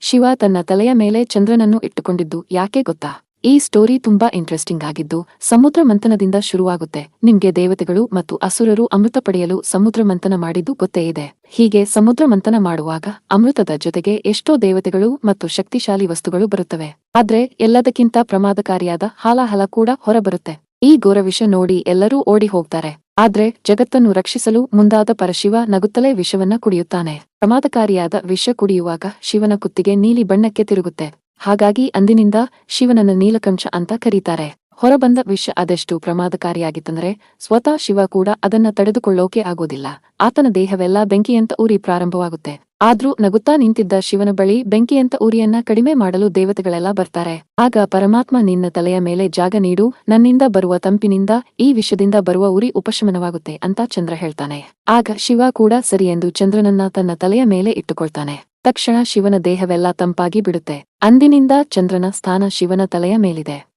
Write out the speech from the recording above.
ಶಿವ ತನ್ನ ತಲೆಯ ಮೇಲೆ ಚಂದ್ರನನ್ನು ಇಟ್ಟುಕೊಂಡಿದ್ದು ಯಾಕೆ ಗೊತ್ತಾ? ಈ ಸ್ಟೋರಿ ತುಂಬಾ ಇಂಟ್ರೆಸ್ಟಿಂಗ್ ಆಗಿದ್ದು ಸಮುದ್ರ ಮಂಥನದಿಂದ ಶುರುವಾಗುತ್ತೆ. ನಿಮ್ಗೆ ದೇವತೆಗಳು ಮತ್ತು ಅಸುರರು ಅಮೃತ ಪಡೆಯಲು ಸಮುದ್ರ ಮಂಥನ ಮಾಡಿದ್ದು ಗೊತ್ತೇ ಇದೆ. ಹೀಗೆ ಸಮುದ್ರ ಮಂಥನ ಮಾಡುವಾಗ ಅಮೃತದ ಜೊತೆಗೆ ಎಷ್ಟೋ ದೇವತೆಗಳು ಮತ್ತು ಶಕ್ತಿಶಾಲಿ ವಸ್ತುಗಳು ಬರುತ್ತವೆ. ಆದ್ರೆ ಎಲ್ಲದಕ್ಕಿಂತ ಪ್ರಮಾದಕಾರಿಯಾದ ಹಾಲಾಹಲ ಕೂಡ ಹೊರಬರುತ್ತೆ. ಈ ಗೋರವಿಷ ನೋಡಿ ಎಲ್ಲರೂ ಓಡಿ ಹೋಗ್ತಾರೆ. ಆದ್ರೆ ಜಗತ್ತನ್ನು ರಕ್ಷಿಸಲು ಮುಂದಾದ ಪರಶಿವ ನಗುತ್ತಲೇ ವಿಷವನ್ನ ಕುಡಿಯುತ್ತಾನೆ. ಪ್ರಮಾದಕಾರಿಯಾದ ವಿಷ ಕುಡಿಯುವಾಗ ಶಿವನ ಕುತ್ತಿಗೆ ನೀಲಿ ಬಣ್ಣಕ್ಕೆ ತಿರುಗುತ್ತೆ. ಹಾಗಾಗಿ ಅಂದಿನಿಂದ ಶಿವನನ್ನು ನೀಲಕಂಠ ಅಂತ ಕರೀತಾರೆ. ಹೊರಬಂದ ವಿಷ ಅದೆಷ್ಟು ಪ್ರಮಾದಕಾರಿಯಾಗಿತ್ತಂದ್ರೆ ಸ್ವತಃ ಶಿವ ಕೂಡ ಅದನ್ನ ತಡೆದುಕೊಳ್ಳೋಕೆ ಆಗೋದಿಲ್ಲ. ಆತನ ದೇಹವೆಲ್ಲ ಬೆಂಕಿಯಂತ ಉರಿ ಪ್ರಾರಂಭವಾಗುತ್ತೆ. ಆದ್ರೂ ನಗುತ್ತಾ ನಿಂತಿದ್ದ ಶಿವನ ಬಳಿ ಬೆಂಕಿಯಂತ ಉರಿಯನ್ನ ಕಡಿಮೆ ಮಾಡಲು ದೇವತೆಗಳೆಲ್ಲ ಬರ್ತಾರೆ. ಆಗ ಪರಮಾತ್ಮ ನಿನ್ನ ತಲೆಯ ಮೇಲೆ ಜಾಗ ನೀಡು, ನನ್ನಿಂದ ಬರುವ ತಂಪಿನಿಂದ, ಈ ವಿಷದಿಂದ ಬರುವ ಉರಿ ಉಪಶಮನವಾಗುತ್ತೆ ಅಂತ ಚಂದ್ರ ಹೇಳ್ತಾನೆ. ಆಗ ಶಿವ ಕೂಡ ಸರಿ ಎಂದು ಚಂದ್ರನನ್ನ ತನ್ನ ತಲೆಯ ಮೇಲೆ ಇಟ್ಟುಕೊಳ್ತಾನೆ. ತಕ್ಷಣ ಶಿವನ ದೇಹವೆಲ್ಲ ತಂಪಾಗಿ ಬಿಡುತ್ತೆ. ಅಂದಿನಿಂದ ಚಂದ್ರನ ಸ್ಥಾನ ಶಿವನ ತಲೆಯ ಮೇಲಿದೆ.